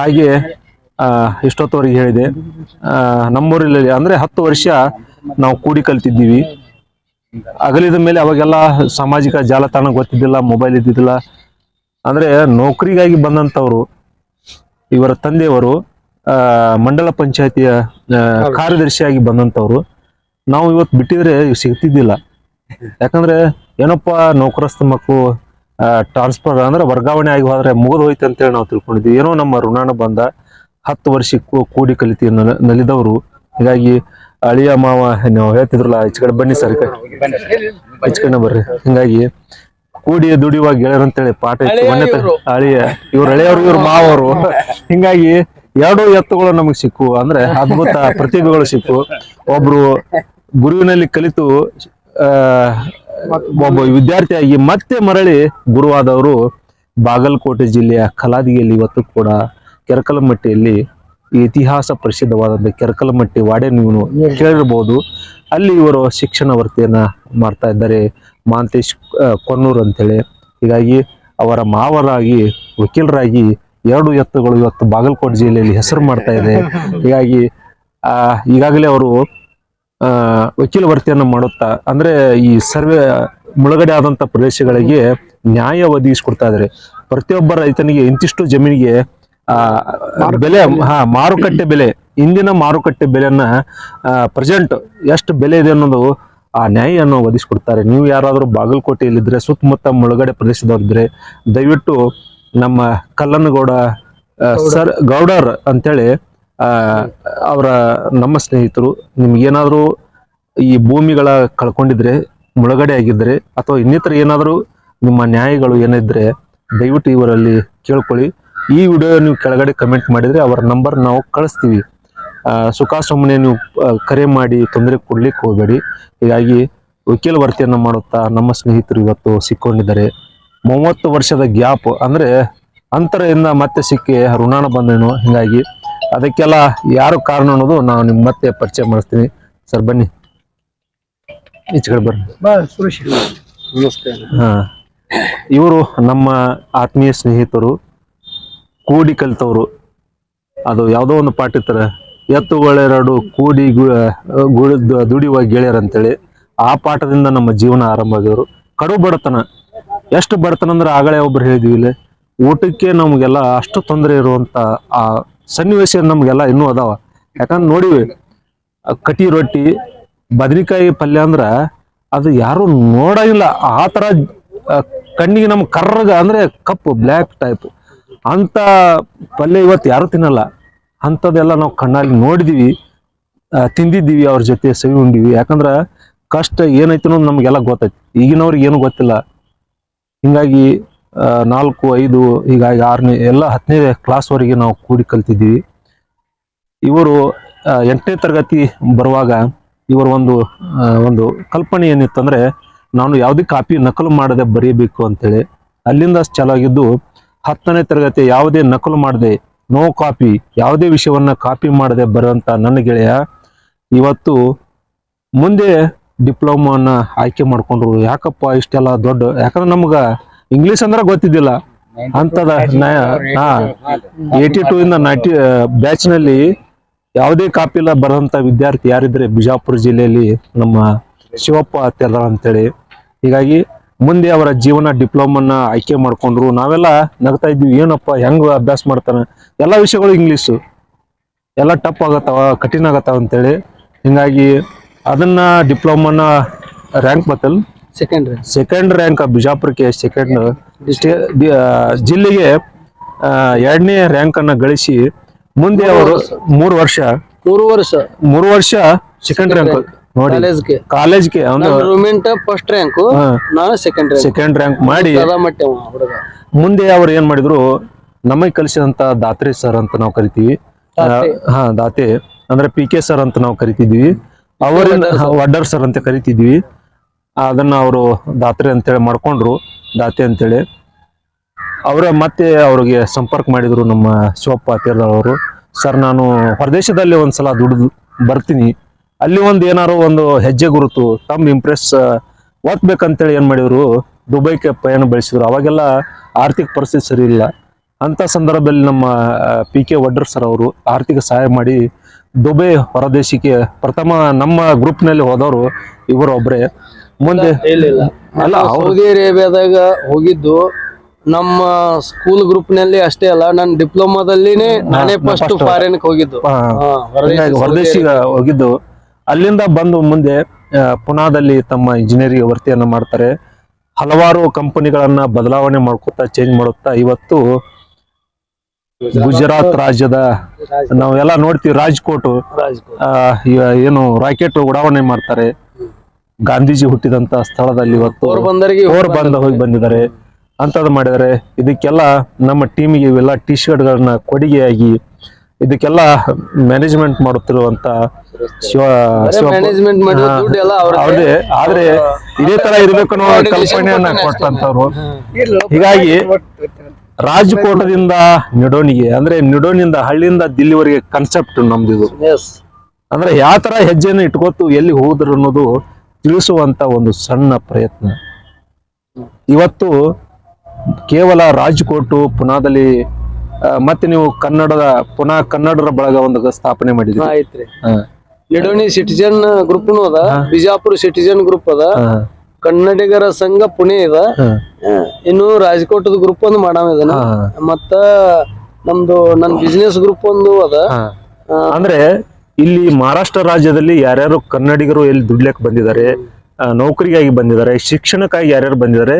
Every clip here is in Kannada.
ಹಾಗೆ ಇಷ್ಟೊತ್ತವರೆಗೆ ಹೇಳಿದೆ ಆ, ನಮ್ಮೂರಲ್ಲಿ ಅಂದ್ರೆ ಹತ್ತು ವರ್ಷ ನಾವು ಕೂಡಿ ಕಲ್ತಿದ್ದೀವಿ. ಅಗಲಿದ ಮೇಲೆ ಅವಾಗೆಲ್ಲ ಸಾಮಾಜಿಕ ಜಾಲತಾಣ ಗೊತ್ತಿದ್ದಿಲ್ಲ ಮೊಬೈಲ್ ಇದ್ದಿದ್ದಿಲ್ಲ. ಅಂದ್ರೆ ನೌಕರಿಗಾಗಿ ಬಂದಂತವ್ರು ಇವರ ತಂದೆಯವರು ಮಂಡಲ ಪಂಚಾಯತಿಯ ಕಾರ್ಯದರ್ಶಿಯಾಗಿ ಬಂದಂತವ್ರು ನಾವು ಇವತ್ತು ಬಿಟ್ಟಿದ್ರೆ ಸಿಗ್ತಿದ್ದಿಲ್ಲ. ಯಾಕಂದ್ರೆ ಏನಪ್ಪ ನೌಕರಸ್ಥ ಮಕ್ಕಳು ಟ್ರಾನ್ಸ್ಫರ್ ಅಂದ್ರೆ ವರ್ಗಾವಣೆ ಆಗಿ ಹೋದ್ರೆ ಮುಗಿದು ಹೋಯ್ತು ಅಂತೇಳಿ ನಾವು ತಿಳ್ಕೊಂಡಿದ್ವಿ ಏನೋ ನಮ್ಮ ಋಣಾನು ಬಂದ ಹತ್ತು ವರ್ಷ ಕೂಡಿ ಕಲಿತಿ ನಲ- ನಲಿದವರು. ಹೀಗಾಗಿ ಅಳಿಯ ಮಾವ ನೀವು ಹೇಳ್ತಿದ್ರಲ್ಲ ಈಚೆ ಕಡೆ ಬನ್ನಿ ಸರ್ ಕಡೆ. ಬರ್ರಿ. ಹಿಂಗಾಗಿ ಕೂಡಿ ದುಡಿಯುವ ಗೆಳೆಯರು ಅಂತೇಳಿ ಪಾಠ ಇತ್ತು. ಅಳಿಯ ಇವ್ರ. ಅಳಿಯವರು ಇವ್ರ ಮಾವರು ಹಿಂಗಾಗಿ ಎರಡು ಎತ್ತುಗಳು ನಮಗೆ ಸಿಕ್ಕು. ಅಂದ್ರೆ ಅದ್ಭುತ ಪ್ರತಿಭೆಗಳು ಸಿಕ್ಕು. ಒಬ್ರು ಗುರುವಿನಲ್ಲಿ ಕಲಿತು ಆ ಒಬ್ಬ ವಿದ್ಯಾರ್ಥಿಯಾಗಿ ಮತ್ತೆ ಮರಳಿ ಗುರುವಾದವರು ಬಾಗಲಕೋಟೆ ಜಿಲ್ಲೆಯ ಕಲಾದಿಯಲ್ಲಿ ಇವತ್ತು ಕೂಡ ಕೆರಕಲಮಟ್ಟಿಯಲ್ಲಿ ಇತಿಹಾಸ ಪ್ರಸಿದ್ಧವಾದಂಥ ಕೆರಕಲಮಟ್ಟಿ ವಾಡೆ ನೀವು ಕೇಳಿರ್ಬೋದು. ಅಲ್ಲಿ ಇವರು ಶಿಕ್ಷಣ ವೃತ್ತಿಯನ್ನ ಮಾಡ್ತಾ ಇದ್ದಾರೆ. ಮಾಂತೇಶ್ ಕೊನ್ನೂರ್ ಅಂತೇಳಿ. ಹೀಗಾಗಿ ಅವರ ಮಾವರಾಗಿ, ವಕೀಲರಾಗಿ ಎರಡು ಎತ್ತುಗಳು ಇವತ್ತು ಬಾಗಲಕೋಟೆ ಜಿಲ್ಲೆಯಲ್ಲಿ ಹೆಸರು ಮಾಡ್ತಾ ಇದೆ. ಹೀಗಾಗಿ, ಆ, ಈಗಾಗಲೇ ಅವರು ವಕೀಲ ವರ್ತಿಯನ್ನು ಮಾಡುತ್ತಾ, ಅಂದ್ರೆ ಈ ಸರ್ವೆ, ಮುಳುಗಡೆ ಆದಂತ ಪ್ರದೇಶಗಳಿಗೆ ನ್ಯಾಯ ಒದಗಿಸಿಕೊಡ್ತಾ ಇದ್ದಾರೆ ಪ್ರತಿಯೊಬ್ಬ ರೈತನಿಗೆ ಇಂತಿಷ್ಟು ಜಮೀನಿಗೆ ಬೆಲೆ, ಹಾ, ಮಾರುಕಟ್ಟೆ ಬೆಲೆ, ಇಂದಿನ ಮಾರುಕಟ್ಟೆ ಬೆಲೆಯನ್ನ ಪ್ರೆಸೆಂಟ್ ಎಷ್ಟು ಬೆಲೆ ಇದೆ ಅನ್ನೋದು ಆ ನ್ಯಾಯವನ್ನು ಒದಗಿಸ್ಕೊಡ್ತಾರೆ. ನೀವು ಯಾರಾದರೂ ಬಾಗಲಕೋಟೆಯಲ್ಲಿದ್ದರೆ ಸುತ್ತಮುತ್ತ ಮುಳುಗಡೆ ಪ್ರದೇಶದವರಿದ್ರೆ ದಯವಿಟ್ಟು ನಮ್ಮ ಕಲ್ಲನಗೌಡ ಸರ್ ಗೌಡರ್ ಅಂತೇಳಿ ಅವರ ನಮ್ಮ ಸ್ನೇಹಿತರು ನಿಮ್ಗೇನಾದರೂ ಈ ಭೂಮಿಗಳ ಕಳ್ಕೊಂಡಿದ್ರೆ, ಮುಳುಗಡೆ ಆಗಿದ್ರೆ, ಅಥವಾ ಇನ್ನಿತರ ಏನಾದರೂ ನಿಮ್ಮ ನ್ಯಾಯಗಳು ಏನಿದ್ರೆ ದಯವಿಟ್ಟು ಇವರಲ್ಲಿ ಕೇಳ್ಕೊಳ್ಳಿ. ಈ ವಿಡಿಯೋ ನೀವು ಕೆಳಗಡೆ ಕಮೆಂಟ್ ಮಾಡಿದರೆ ಅವರ ನಂಬರ್ ನಾವು ಕಳಿಸ್ತೀವಿ. ಸುಖ ನೀವು ಕರೆ ಮಾಡಿ ತೊಂದರೆ ಕೊಡ್ಲಿಕ್ಕೆ ಹೋಗಬೇಡಿ. ಹೀಗಾಗಿ ವಕೀಲ ವರ್ತಿಯನ್ನು ಮಾಡುತ್ತಾ ನಮ್ಮ ಸ್ನೇಹಿತರು ಇವತ್ತು ಸಿಕ್ಕೊಂಡಿದ್ದಾರೆ. ಮೂವತ್ತು ವರ್ಷದ ಗ್ಯಾಪ್ ಅಂದರೆ ಅಂತರದಿಂದ ಮತ್ತೆ ಸಿಕ್ಕಿ ಋಣಾನ ಬಂದೇನು ಹಿಂಗಾಗಿ ಅದಕ್ಕೆಲ್ಲ ಯಾರು ಕಾರಣ ಅನ್ನೋದು ನಾವು ನಿಮ್ಗೆ ಮತ್ತೆ ಪರಿಚಯ ಮಾಡಿಸ್ತೀನಿ. ಸರ್ ಬನ್ನಿ. ಈಚೆ ಕಡೆ ಬರ್ರಿ. ನಮಸ್ಕಾರ. ಹಾ. ಇವರು ನಮ್ಮ ಆತ್ಮೀಯ ಸ್ನೇಹಿತರು ಕೂಡಿ ಕಲಿತವರು. ಅದು ಯಾವುದೋ ಒಂದು ಪಾಠ ಇರ್ತಾರೆ. ಎತ್ತುಗಳೆರಡು ಕೂಡಿ ದುಡಿಯುವ ಗೆಳೆಯರ್ ಅಂತೇಳಿ ಆ ಪಾಠದಿಂದ ನಮ್ಮ ಜೀವನ ಆರಂಭ ಆಗಿದ್ರು ಕಡು ಬಡತನ. ಎಷ್ಟು ಬಡತನ ಅಂದ್ರೆ ಆಗಲೇ ಒಬ್ರು ಹೇಳಿದ್ವಿ ಇಲ್ಲಿ. ಊಟಕ್ಕೆ ನಮಗೆಲ್ಲ ಅಷ್ಟು ತೊಂದರೆ ಇರುವಂತ ಆ ಸನ್ನಿವೇಶ ನಮಗೆಲ್ಲ ಇನ್ನೂ ಅದಾವ. ಯಾಕಂದ್ರೆ ನೋಡಿವಿ ಕಟಿ ರೊಟ್ಟಿ ಬದನೆಕಾಯಿ ಪಲ್ಯ ಅಂದ್ರ ಅದು ಯಾರು ನೋಡಂಗಿಲ್ಲ. ಆ ಥರ ಕಣ್ಣಿಗೆ ನಮ್ಮ ಕರ್ರಗ ಅಂದ್ರೆ ಕಪ್ಪು ಬ್ಲ್ಯಾಕ್ ಟೈಪ್. ಅಂತ ಪಲ್ಯ ಇವತ್ತು ಯಾರು ತಿನ್ನಲ್ಲ. ಅಂಥದ್ದೆಲ್ಲ ನಾವು ಕಣ್ಣಲ್ಲಿ ನೋಡಿದೀವಿ. ತಿಂದಿದ್ದೀವಿ ಅವ್ರ ಜೊತೆ ಸವಿ ಉಂಡಿವಿ. ಯಾಕಂದ್ರೆ ಕಷ್ಟ ಏನೈತೆ ಅನ್ನೋದು ನಮಗೆಲ್ಲ ಗೊತ್ತೈತಿ. ಈಗಿನವ್ರಿಗೆ ಏನು ಗೊತ್ತಿಲ್ಲ. ಹಿಂಗಾಗಿ ನಾಲ್ಕು, ಐದು, ಹೀಗಾಗಿ ಆರನೇ, ಎಲ್ಲ ಹತ್ತನೇ ಕ್ಲಾಸ್ವರೆಗೆ ನಾವು ಕೂಡಿ ಕಲ್ತಿದ್ದೀವಿ. ಇವರು ಎಂಟನೇ ತರಗತಿ ಬರುವಾಗ ಇವರು ಒಂದು ಒಂದು ಕಲ್ಪನೆ ಏನಿತ್ತಂದರೆ ನಾನು ಯಾವುದೇ ಕಾಪಿ ನಕಲು ಮಾಡದೆ ಬರೀಬೇಕು ಅಂತೇಳಿ. ಅಲ್ಲಿಂದ ಚಾಲು ಆಗಿದ್ದು ಹತ್ತನೇ ತರಗತಿ ಯಾವುದೇ ನಕಲು ಮಾಡದೆ ನೋ ಕಾಪಿ ಯಾವುದೇ ವಿಷಯವನ್ನು ಕಾಪಿ ಮಾಡದೆ ಬರುವಂತ ನನ್ನ ಗೆಳೆಯ, ಇವತ್ತು ಮುಂದೆ ಡಿಪ್ಲೊಮಾನ ಆಯ್ಕೆ ಮಾಡಿಕೊಂಡ್ರು. ಯಾಕಪ್ಪ ಇಷ್ಟೆಲ್ಲ ದೊಡ್ಡ, ಯಾಕಂದ್ರೆ ನಮ್ಗ ಇಂಗ್ಲಿಷ್ ಅಂದ್ರೆ ಗೊತ್ತಿದ್ದಿಲ್ಲ. ಅಂತದ ಹಾ. ಏಯ್ಟಿ ಟೂ ಇಂದ ನೈಂಟಿ ಬ್ಯಾಚ್ನಲ್ಲಿ ಯಾವುದೇ ಕಾಪಿ ಇಲ್ಲ ಬರೋಂತ ವಿದ್ಯಾರ್ಥಿ ಯಾರಿದ್ರೆ ಬಿಜಾಪುರ ಜಿಲ್ಲೆಯಲ್ಲಿ ನಮ್ಮ ಶಿವಪ್ಪ ತೆರ ಅಂತೇಳಿ. ಹೀಗಾಗಿ ಮುಂದೆ ಅವರ ಜೀವನ ಡಿಪ್ಲೊಮನ್ನ ಆಯ್ಕೆ ಮಾಡ್ಕೊಂಡ್ರು. ನಾವೆಲ್ಲ ನಗ್ತಾ ಇದ್ವಿ ಏನಪ್ಪ ಹೆಂಗ್ ಅಭ್ಯಾಸ ಮಾಡ್ತಾನೆ ಎಲ್ಲಾ ವಿಷಯಗಳು ಇಂಗ್ಲೀಷು ಎಲ್ಲ ಟಪ್ ಆಗತ್ತವ ಕಠಿಣ ಆಗತ್ತವ ಅಂತೇಳಿ. ಹಿಂಗಾಗಿ ಅದನ್ನ ಡಿಪ್ಲೊಮನ್ನ ರ್ಯಾಂಕ್ ಬತ್ತಲ್ ಸೆಕೆಂಡ್ ರ್ಯಾಂಕ್ ಸೆಕೆಂಡ್ ರ್ಯಾಂಕ್ ಬಿಜಾಪುರಕ್ಕೆ ಸೆಕೆಂಡ್ ಜಿಲ್ಲೆಗೆ ಎರಡನೇ ರ್ಯಾಂಕ್ ಅನ್ನ ಗಳಿಸಿ ಮುಂದೆ ಅವರು ಮೂರು ವರ್ಷ. ಮೂರು ವರ್ಷ. ಮೂರು ವರ್ಷ ಸೆಕೆಂಡ್ ರ್ಯಾಂಕ್ ನೋಡಿ. ಕಾಲೇಜ್ಗೆ ರೂಮೆಂಟ್ ಫಸ್ಟ್ ರ್ಯಾಂಕ್. ನಾನು ಸೆಕೆಂಡ್ ಸೆಕೆಂಡ್ ರ್ಯಾಂಕ್ ಮಾಡಿ. ಮುಂದೆ ಅವ್ರು ಏನ್ ಮಾಡಿದ್ರು ನಮಗೆ ಕಲಿಸಿದಂತ ದಾತ್ರಿ ಸರ್ ಅಂತ ನಾವು ಕರಿತೀವಿ. ಹಾ ದಾತೆ. ಅಂದ್ರೆ ಪಿ ಕೆ ಸರ್ ಅಂತ ನಾವು ಕರಿತಿದ್ವಿ. ಅವರಿಂದ ವಡ್ಡರ್ ಸರ್ ಅಂತ ಕರಿತಿದ್ವಿ. ಅದನ್ನ ಅವರು ದಾತ್ರಿ ಅಂತೇಳಿ ಮಾಡ್ಕೊಂಡ್ರು, ದಾತೆ ಅಂತೇಳಿ. ಅವರ ಮತ್ತೆ ಅವ್ರಿಗೆ ಸಂಪರ್ಕ ಮಾಡಿದ್ರು ನಮ್ಮ ಶಿವಪ್ಪ ಅವರು. ಸರ್, ನಾನು ಹೊರದೇಶದಲ್ಲಿ ಒಂದ್ಸಲ ದುಡಿದು ಬರ್ತೀನಿ. ಅಲ್ಲಿ ಒಂದು ಏನಾರು ಒಂದು ಹೆಜ್ಜೆ ಗುರುತು, ತಮ್ಮ ಇಂಪ್ರೆಸ್ ಓದ್ಬೇಕಂತೇಳಿ ಏನು ಮಾಡಿದ್ರು, ದುಬೈಗೆ ಪಯಣ ಬೆಳೆಸಿದ್ರು. ಅವಾಗೆಲ್ಲ ಆರ್ಥಿಕ ಪರಿಸ್ಥಿತಿ ಸರಿ ಇಲ್ಲ. ಅಂತ ಸಂದರ್ಭದಲ್ಲಿ ನಮ್ಮ ಪಿ ಕೆ ವಡ್ಡರ್ ಸರ್ ಅವರು ಆರ್ಥಿಕ ಸಹಾಯ ಮಾಡಿ ದುಬೈ ಹೊರದೇಶಕ್ಕೆ ಪ್ರಥಮ ನಮ್ಮ ಗ್ರೂಪ್ನಲ್ಲಿ ಹೋದವರು ಇವರು ಒಬ್ಬರೇ ಮುಂದೆ ಇಲ್ಲ ಅಲ್ಲ, ಸೌದಿ ಅರೇಬಿಯಾದಾಗ ಹೋಗಿದ್ದು ನಮ್ಮ ಸ್ಕೂಲ್ ಗ್ರೂಪ್ನಲ್ಲಿ ಅಷ್ಟೇ ಅಲ್ಲ ನಾನು ಡಿಪ್ಲೊಮಾದಲ್ಲಿನೇ ನಾನೇ ಫಸ್ಟ್. ಫಾರಿನ್ ಹೋಗಿದ್ದು. ಹೊರದೇಶಿಗೆ ಹೋಗಿದ್ದು. ಅಲ್ಲಿಂದ ಬಂದು ಮುಂದೆ ಪುನಾದಲ್ಲಿ ತಮ್ಮ ಇಂಜಿನಿಯರಿಂಗ್ ವರ್ತಿಯನ್ನ ಮಾಡ್ತಾರೆ. ಹಲವಾರು ಕಂಪನಿಗಳನ್ನ ಬದಲಾವಣೆ ಮಾಡ್ಕೊತಾ ಚೇಂಜ್ ಮಾಡುತ್ತಾ ಇವತ್ತು ಗುಜರಾತ್ ರಾಜ್ಯದ ನಾವೆಲ್ಲ ನೋಡ್ತೀವಿ ರಾಜ್ಕೋಟ್. ಏನು ರಾಕೆಟ್ ಉಡಾವಣೆ ಮಾಡ್ತಾರೆ. ಗಾಂಧೀಜಿ ಹುಟ್ಟಿದಂತ ಸ್ಥಳದಲ್ಲಿ ಇವತ್ತು ಓರ್ ಬಂದ ಹೋಗಿ ಬಂದಿದ್ದಾರೆ. ಅಂತದ್ ಮಾಡಿದರೆ ಇದಕ್ಕೆಲ್ಲ ನಮ್ಮ ಟೀಮಿಗೆ ಇವೆಲ್ಲ ಟಿ ಶರ್ಟ್ಗಳನ್ನ ಕೊಡುಗೆಯಾಗಿ ಇದಕ್ಕೆಲ್ಲ ಮ್ಯಾನೇಜ್ಮೆಂಟ್ ಮಾಡುತ್ತಿರುವಂತ ಶಿವ ಎಲ್ಲ ಆದ್ರೆ ಇದೇ ತರ ಇರ್ಬೇಕು ಅನ್ನೋ ಕಲ್ಪನೆಯನ್ನ ಕೊಟ್ಟಂತವ್ರು. ಹೀಗಾಗಿ ರಾಜಕೋಟದಿಂದ ನಿಡೋನಿಗೆ ಅಂದ್ರೆ ನಿಡೋನಿಂದ ಹಳ್ಳಿಯಿಂದ ದಿಲ್ಲಿವರೆಗೆ ಕನ್ಸೆಪ್ಟ್ ನಮ್ದಿದು. ಅಂದ್ರೆ ಯಾವ ತರ ಹೆಜ್ಜೆಯನ್ನು ಇಟ್ಕೋತು ಎಲ್ಲಿ ಹೋದ್ರು ಅನ್ನೋದು ತಿಳಿಸುವಂತ ಒಂದು ಸಣ್ಣ ಪ್ರಯತ್ನ. ಇವತ್ತು ಕೇವಲ ರಾಜ್ಕೋಟು ಪುನಾದಲ್ಲಿ ಮತ್ತೆ ನೀವು ಕನ್ನಡದ ಪುನಃ ಕನ್ನಡರ ಬಳಗ ಒಂದು ಸ್ಥಾಪನೆ ಮಾಡಿದ್ರಿ. ಎಡೋಣಿ ಸಿಟಿಜನ್ ಗ್ರೂಪ್ ಅದ ಬಿಜಾಪುರ ಸಿಟಿಜನ್ ಗ್ರೂಪ್ ಅದ ಕನ್ನಡಿಗರ ಸಂಘ ಪುಣೆ ಇದ ಇನ್ನು ರಾಜಕೋಟದ ಗ್ರೂಪ್ ಒಂದು ಮಾಡಾಮ ಇದನ್ನ ಮತ್ತ ನಮ್ದು ನನ್ ಬಿಸ್ನೆಸ್ ಗ್ರೂಪ್ ಒಂದು ಅದ. ಅಂದ್ರೆ ಇಲ್ಲಿ ಮಹಾರಾಷ್ಟ್ರ ರಾಜ್ಯದಲ್ಲಿ ಯಾರ್ಯಾರು ಕನ್ನಡಿಗರು ಎಲ್ಲಿ ದುಡ್ಲಕ್ಕೆ ಬಂದಿದ್ದಾರೆ ನೌಕರಿಗಾಗಿ ಬಂದಿದ್ದಾರೆ, ಶಿಕ್ಷಣಕ್ಕಾಗಿ ಯಾರ್ಯಾರು ಬಂದಿದ್ದಾರೆ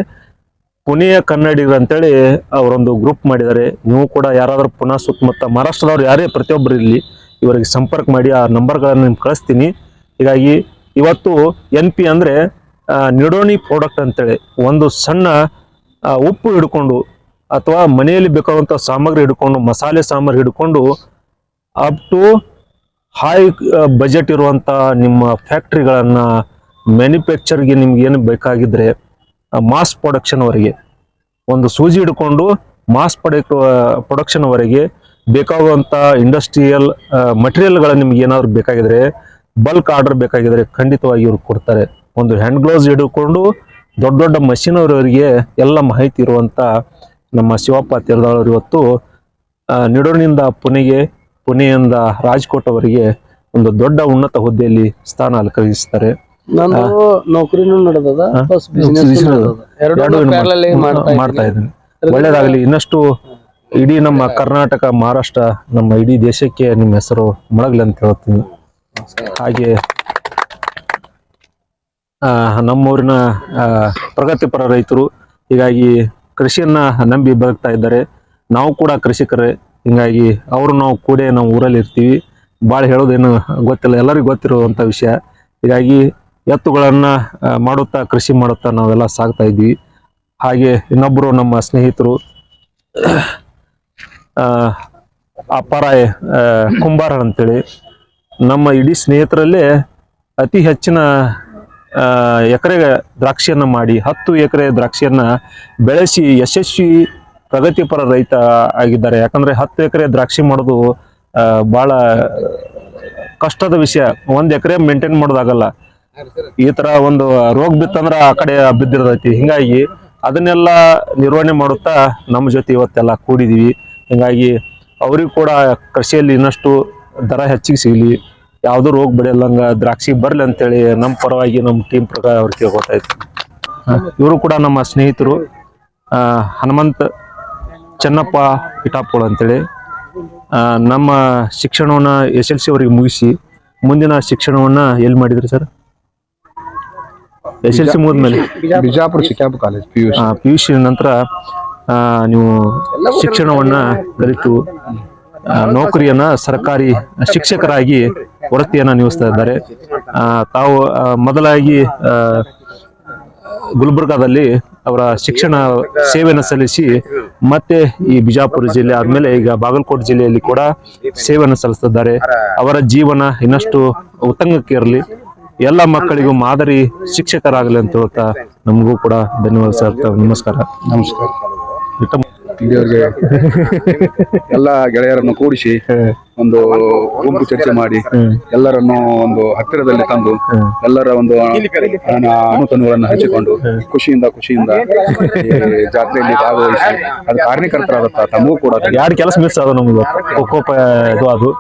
ಪುಣೆಯ ಕನ್ನಡಿಗರು ಅಂತೇಳಿ ಅವರೊಂದು ಗ್ರೂಪ್ ಮಾಡಿದ್ದಾರೆ. ನೀವು ಕೂಡ ಯಾರಾದರೂ ಪುನಃ ಸುತ್ತಮುತ್ತ ಮಹಾರಾಷ್ಟ್ರದವ್ರು ಯಾರೇ ಪ್ರತಿಯೊಬ್ಬರು ಇಲ್ಲಿ ಇವರಿಗೆ ಸಂಪರ್ಕ ಮಾಡಿ, ಆ ನಂಬರ್ಗಳನ್ನು ನಿಮ್ಗೆ ಕಳಿಸ್ತೀನಿ. ಹೀಗಾಗಿ ಇವತ್ತು ಎನ್ ಪಿ ಅಂದರೆ ನಿಡೋಣಿ ಪ್ರಾಡಕ್ಟ್ ಅಂತೇಳಿ, ಒಂದು ಸಣ್ಣ ಉಪ್ಪು ಹಿಡ್ಕೊಂಡು ಅಥವಾ ಮನೆಯಲ್ಲಿ ಬೇಕಾದಂಥ ಸಾಮಗ್ರಿ ಹಿಡ್ಕೊಂಡು, ಮಸಾಲೆ ಸಾಮಗ್ರಿ ಹಿಡ್ಕೊಂಡು ಅಪ್ ಟು ಹೈ ಬಜೆಟ್ ಇರುವಂಥ ನಿಮ್ಮ ಫ್ಯಾಕ್ಟ್ರಿಗಳನ್ನು ಮ್ಯಾನುಫ್ಯಾಕ್ಚರ್ಗೆ ನಿಮ್ಗೆ ಏನು ಬೇಕಾಗಿದ್ರೆ ಮಾಸ್ ಪ್ರೊಡಕ್ಷನ್ ವರೆಗೆ. ಒಂದು ಸೂಜಿ ಹಿಡ್ಕೊಂಡು ಮಾಸ್ ಪ್ರೊಡಕ್ಟ್ ಪ್ರೊಡಕ್ಷನ್ ಬೇಕಾಗುವಂಥ ಇಂಡಸ್ಟ್ರಿಯಲ್ ಮಟೀರಿಯಲ್ಗಳ ನಿಮ್ಗೆ ಏನಾದ್ರು ಬೇಕಾಗಿದ್ರೆ ಬಲ್ಕ್ ಆರ್ಡರ್ ಬೇಕಾಗಿದ್ರೆ ಖಂಡಿತವಾಗಿ ಇವ್ರು ಕೊಡ್ತಾರೆ. ಒಂದು ಹ್ಯಾಂಡ್ ಗ್ಲೌಸ್ ಹಿಡ್ಕೊಂಡು ದೊಡ್ಡ ದೊಡ್ಡ ಮಷಿನವರವರಿಗೆ ಎಲ್ಲ ಮಾಹಿತಿ ಇರುವಂಥ ನಮ್ಮ ಶಿವಪ್ಪ ತೆರೆದವರು ಇವತ್ತು ನಿಡೋಣಿಂದ ಪುಣೆಗೆ ಪುಣೆಯಿಂದ ರಾಜ್ಕೋಟ್ವರೆಗೆ ಒಂದು ದೊಡ್ಡ ಉನ್ನತ ಹುದ್ದೆಯಲ್ಲಿ ಸ್ಥಾನ ಅಲಂಕರಿಸ್ತಾರೆ. ನೌಕರಿನೂ ನಡೆದದ ಎರಡು ಪ್ಯಾರಲಲ್ ಮಾಡ್ತಾ ಮಾಡ್ತಾ ಇದ್ದೀನಿ. ಇದ್ದೀನಿ. ಒಳ್ಳೇದಾಗಲಿ ಇನ್ನಷ್ಟು ಇಡೀ ನಮ್ಮ ಕರ್ನಾಟಕ ಮಹಾರಾಷ್ಟ್ರ ನಮ್ಮ ಇಡೀ ದೇಶಕ್ಕೆ ನಿಮ್ಮ ಹೆಸರು ಮೊಳಗಲಿ ಅಂತ ಹೇಳ್ತೀನಿ. ಹಾಗೆ ಆ, ನಮ್ಮೂರಿನ ಆ, ಪ್ರಗತಿಪರ ರೈತರು ಹೀಗಾಗಿ ಕೃಷಿಯನ್ನ ನಂಬಿ ಬದುಕ್ತಾ ಇದ್ದಾರೆ. ನಾವು ಕೂಡ ಕೃಷಿಕರೇ. ಹಿಂಗಾಗಿ ಅವರು ನಾವು ಕೂಡೇ ನಾವು ಊರಲ್ಲಿ ಇರ್ತೀವಿ. ಭಾಳ ಹೇಳೋದೇನು ಗೊತ್ತಿಲ್ಲ, ಎಲ್ಲರಿಗೂ ಗೊತ್ತಿರುವಂಥ ವಿಷಯ. ಹೀಗಾಗಿ ಎತ್ತುಗಳನ್ನು ಮಾಡುತ್ತಾ, ಕೃಷಿ ಮಾಡುತ್ತಾ ನಾವೆಲ್ಲ ಸಾಗ್ತಾ ಇದ್ವಿ. ಹಾಗೆ ಇನ್ನೊಬ್ಬರು ನಮ್ಮ ಸ್ನೇಹಿತರು ಅಪ್ಪರಾಯ್ ಕುಂಬಾರ ಅಂತೇಳಿ. ನಮ್ಮ ಇಡೀ ಸ್ನೇಹಿತರಲ್ಲೇ ಅತಿ ಹೆಚ್ಚಿನ ಎಕರೆ ದ್ರಾಕ್ಷಿಯನ್ನು ಮಾಡಿ, ಹತ್ತು ಎಕರೆ ದ್ರಾಕ್ಷಿಯನ್ನು ಬೆಳೆಸಿ ಯಶಸ್ವಿ ಪ್ರಗತಿಪರ ರೈತ ಆಗಿದ್ದಾರೆ. ಯಾಕಂದ್ರೆ ಹತ್ತು ಎಕರೆ ದ್ರಾಕ್ಷಿ ಮಾಡೋದು ಬಹಳ ಕಷ್ಟದ ವಿಷಯ. ಒಂದ್ ಎಕರೆ ಮೇಂಟೈನ್ ಮಾಡೋದಾಗಲ್ಲ. ಈ ತರ ಒಂದು ರೋಗ ಬಿತ್ತಂದ್ರ ಆ ಕಡೆ ಬಿದ್ದಿರ್ತೈತಿ. ಹಿಂಗಾಗಿ ಅದನ್ನೆಲ್ಲ ನಿರ್ವಹಣೆ ಮಾಡುತ್ತಾ ನಮ್ಮ ಜೊತೆ ಇವತ್ತೆಲ್ಲ ಕೂಡಿದೀವಿ. ಹಿಂಗಾಗಿ ಅವ್ರಿಗೂ ಕೂಡ ಕೃಷಿಯಲ್ಲಿ ಇನ್ನಷ್ಟು ದರ ಹೆಚ್ಚಿಗೆ ಸಿಗಲಿ. ಯಾವುದೂ ರೋಗ ಬೆಳೆಯಲ್ಲಂಗ ದ್ರಾಕ್ಷಿ ಬರ್ಲಿ ಅಂತೇಳಿ ನಮ್ಮ ಪರವಾಗಿ ನಮ್ಮ ಟೀಮ್ ಪ್ರಕಾರ ಅವ್ರು ಕೇಳ್ಕೊತಾ ಇವರು ಕೂಡ ನಮ್ಮ ಸ್ನೇಹಿತರು. ಹನುಮಂತ್ ಚೆನ್ನಪ್ಪ ಇಟಾಪೋಳ ಅಂತೇಳಿ. ಆ, ನಮ್ಮ ಶಿಕ್ಷಣವನ್ನ ಎಸ್ ಎಲ್ ಸಿ ಅವರಿಗೆ ಮುಗಿಸಿ ಮುಂದಿನ ಶಿಕ್ಷಣವನ್ನ ಎಲ್ಲಿ ಮಾಡಿದ್ರಿ ಸರ್? ಎಸ್ ಎಲ್ ಸಿ ಮುಗಿದ್ಮೇಲೆ. Bijapur ಶಿಕಾಬ್ college P U P U C ನಂತರ ನೀವು ಶಿಕ್ಷಣವನ್ನ ಕಲಿತು ನೌಕರಿಯನ್ನು ಸರ್ಕಾರಿ ಶಿಕ್ಷಕರಾಗಿ ವೃತ್ತಿಯನ್ನು ನಿಲ್ಲಿಸ್ತಾ ಇದ್ದಾರೆ. ತಾವು ಮೊದಲಾಗಿ ಗುಲ್ಬರ್ಗಾದಲ್ಲಿ ಅವರ ಶಿಕ್ಷಣ ಸೇವೆಯನ್ನು ಸಲ್ಲಿಸಿ ಮತ್ತೆ ಈ ಬಿಜಾಪುರ ಜಿಲ್ಲೆ ಆದ್ಮೇಲೆ ಈಗ ಬಾಗಲಕೋಟೆ ಜಿಲ್ಲೆಯಲ್ಲಿ ಕೂಡ ಸೇವೆಯನ್ನು ಸಲ್ಲಿಸುತ್ತಿದ್ದಾರೆ ಅವರ ಜೀವನ ಇನ್ನಷ್ಟು ಉತ್ತಂಗಕ್ಕೆ ಇರಲಿ. ಎಲ್ಲ ಮಕ್ಕಳಿಗೂ ಮಾದರಿ ಶಿಕ್ಷಕರಾಗಲಿ ಅಂತ ಹೇಳ್ತಾ ನಮಗೂ ಕೂಡ ಧನ್ಯವಾದ ಸರ್. ನಮಸ್ಕಾರ. ನಮಸ್ಕಾರ. ಎಲ್ಲ ಗೆಳೆಯರನ್ನು ಕೂಡಿಸಿ ಒಂದು ಗುಂಪು ಚರ್ಚೆ ಮಾಡಿ ಎಲ್ಲರನ್ನು ಒಂದು ಹತ್ತಿರದಲ್ಲಿ ತಂದು ಎಲ್ಲರ ಒಂದು ಅನ- ಅನುತನುಗಳನ್ನು ಹಂಚಿಕೊಂಡು ಖುಷಿಯಿಂದ ಖುಷಿಯಿಂದ ಈ ಜಾತ್ರೆಯಲ್ಲಿ ಭಾಗವಹಿಸಿ. ಅದು ಕಾರಣೀಕರ್ತರಾದಂತಹ ತಮಗೂ ಕೂಡ ಯಾರು? ಎರಡು ಕೆಲಸ ಮಿಸ್ ಅದು ನಮ್ಗೆ ಕೊಕ್ಕೋಪ ಇದು ಅದು